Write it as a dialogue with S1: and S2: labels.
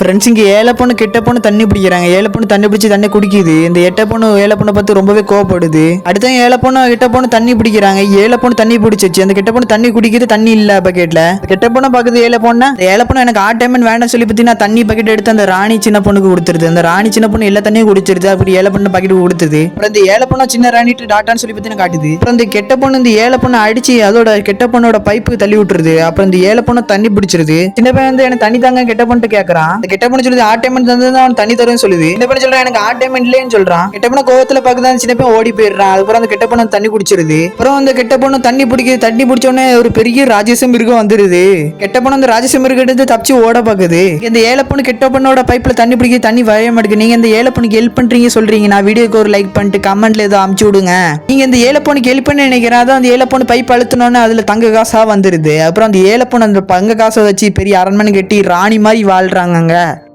S1: Friends இங்கே ஏழை பொண்ணு கெட்ட பொண்ணு தண்ணி பிடிக்கிறாங்க. ஏழை பொண்ணு தண்ணி பிடிச்சி தண்ணி குடிக்குது. இந்த எட்ட பொண்ணு ஏழை பொண்ணை பார்த்து ரொம்பவே கோவப்படுது. அடுத்த ஏழை பொண்ணு கெட்ட பொண்ணு தண்ணி பிடிக்கிறாங்க. ஏழை பொண்ணு தண்ணி பிடிச்சிச்சு அந்த கெட்ட பொண்ணு தண்ணி குடிக்குது தண்ணி இல்ல பக்கெட்ல கெட்ட பொண்ணு பார்க்குது ஏழை பொண்ணு. ஏழை பொண்ணு எனக்கு ஆட் டைம் வேண்டாம் சொல்லி பார்த்தீங்கன்னா தண்ணி பக்கெட் எடுத்து அந்த ராணி சின்ன பொண்ணுக்கு கொடுத்துருது. அந்த ராணி சின்ன பொண்ணு எல்லா தண்ணியும் குடிச்சிருது. அப்படி ஏழை பொண்ணு பக்கெட் கொடுத்துது அப்புறம் இந்த ஏழை பொண்ணு சின்ன ராணிட்டு டாட்டான்னு சொல்லி பார்த்தீங்கன்னா காட்டுது. அப்புறம் இந்த கெட்ட பொண்ணு இந்த ஏழை பொண்ணு அடிச்சு அதோட கெட்ட பொண்ணோட பைப்பு தள்ளி விட்டுருது. அப்புறம் இந்த ஏழை பொண்ணு தண்ணி பிடிச்சிருது. சின்ன பையன் வந்து எனக்கு தண்ணி தாங்க கெட்ட பொண்ணு கேட்கறான் கெட்ட பொண்ணு சொல்லுது ஆட் டைமண்ட் தந்து அவன் தண்ணி தருவேன் சொல்லுது. இந்த பண்ண சொல்றான் எனக்கு ஆட் டைமண்ட் இல்லைன்னு சொல்றான். கெட்ட பொண்ணு கோவத்துல பாக்குதான் சின்ன பையன் ஓடி போயிடுறான். அதுக்கப்புறம் அந்த கெட்ட பொண்ணு தண்ணி குடிச்சிருது. அப்புறம் அந்த கெட்ட பொண்ணு தண்ணி பிடிக்க தண்ணி பிடிச்ச உடனே ஒரு பெரிய ராஜேசம் மிருகம் வந்துருது. கெட்ட பொண்ணு அந்த ராஜேசம் இருக்கிறது தப்பிச்சு ஓட பாக்குது இந்த ஏழை பொண்ணு கெட்ட பொண்ணோட பைப்ல தண்ணி பிடிக்க தண்ணி வரைய மாட்டேங்குது நீங்க இந்த ஏழை பொண்ணுக்கு ஹெல்ப் பண்றீங்க சொல்றீங்க. நான் வீடியோக்கு ஒரு லைக் பண்ணிட்டு கமெண்ட்ல ஏதோ அமுச்சு விடுங்க. நீங்க இந்த ஏழை பொண்ணுக்கு ஹெல்ப் பண்ண நினைக்கிறேன். அதான் அந்த ஏழை பொண்ணு பைப் அழுத்தினோன்னு அதுல தங்க காசா வந்துருது. அப்புறம் அந்த ஏழை பொண்ணு அந்த பங்க காசை வச்சு பெரிய அரண்மனை கட்டி ராணி மாதிரி ada